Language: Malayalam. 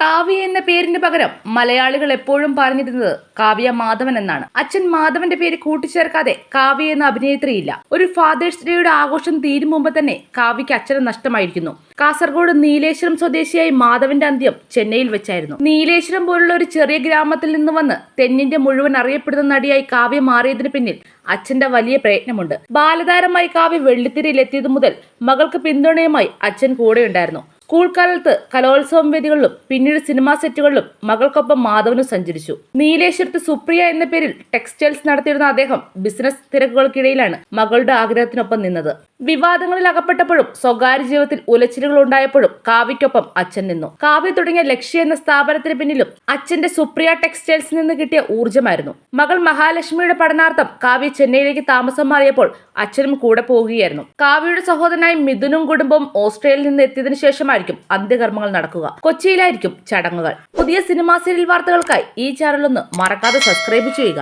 കാവ്യ എന്ന പേരിന് പകരം മലയാളികൾ എപ്പോഴും പറഞ്ഞിരുന്നത് കാവ്യ മാധവൻ എന്നാണ്. അച്ഛൻ മാധവന്റെ പേര് കൂട്ടിച്ചേർക്കാതെ കാവ്യ എന്ന അഭിനേത്രിയില്ല ഒരു ഫാദേഴ്സ് ഡേയുടെ ആഘോഷം തീരും മുമ്പ് തന്നെ കാവ്യയ്ക്ക് അച്ഛനെ നഷ്ടമായിരിക്കുന്നു. കാസർഗോഡ് നീലേശ്വരം സ്വദേശിയായി മാധവന്റെ അന്ത്യം ചെന്നൈയിൽ വെച്ചായിരുന്നു. നീലേശ്വരം പോലുള്ള ഒരു ചെറിയ ഗ്രാമത്തിൽ നിന്ന് വന്ന് തെന്നിന്റെ മുഴുവൻ അറിയപ്പെടുന്ന നടിയായി കാവ്യ മാറിയതിന് പിന്നിൽ അച്ഛന്റെ വലിയ പ്രയത്നമുണ്ട്. ബാലതാരമായി കാവ്യ വെള്ളിത്തിരയിൽ എത്തിയതു മുതൽ മകൾക്ക് പിന്തുണയുമായി അച്ഛൻ കൂടെയുണ്ടായിരുന്നു. സ്കൂൾ കാലത്ത് കലോത്സവം വേദികളിലും പിന്നീട് സിനിമാ സെറ്റുകളിലും മകൾക്കൊപ്പം മാധവനും സഞ്ചരിച്ചു. നീലേശ്വരത്ത് സുപ്രിയ എന്ന പേരിൽ ടെക്സ്റ്റൈൽസ് നടത്തിയിരുന്ന അദ്ദേഹം ബിസിനസ് തിരക്കുകൾക്കിടയിലാണ് മകളുടെ ആഗ്രഹത്തിനൊപ്പം നിന്നത്. വിവാദങ്ങളിൽ അകപ്പെട്ടപ്പോഴും സ്വകാര്യ ജീവിതത്തിൽ ഉലച്ചിലുകൾ ഉണ്ടായപ്പോഴും കാവ്യയ്ക്കൊപ്പം അച്ഛൻ നിന്നു. കാവ്യ തുടങ്ങിയ ലക്ഷ്യ എന്ന സ്ഥാപനത്തിന് പിന്നിലും അച്ഛന്റെ സുപ്രിയ ടെക്സ്റ്റൈൽസിൽ നിന്ന് കിട്ടിയ ഊർജമായിരുന്നു. മകൾ മഹാലക്ഷ്മിയുടെ പഠനാർത്ഥം കാവ്യ ചെന്നൈയിലേക്ക് താമസം മാറിയപ്പോൾ അച്ഛനും കൂടെ പോവുകയായിരുന്നു. കാവ്യയുടെ സഹോദരനായി മിഥുനും കുടുംബവും ഓസ്ട്രേലിയയിൽ നിന്ന് എത്തിയതിനു ശേഷമായിരിക്കും അന്ത്യകർമ്മങ്ങൾ നടക്കുക. കൊച്ചിയിലായിരിക്കും ചടങ്ങുകൾ. പുതിയ സിനിമാ സീരിയൽ വാർത്തകൾക്കായി ഈ ചാനലൊന്ന് മറക്കാതെ സബ്സ്ക്രൈബ് ചെയ്യുക.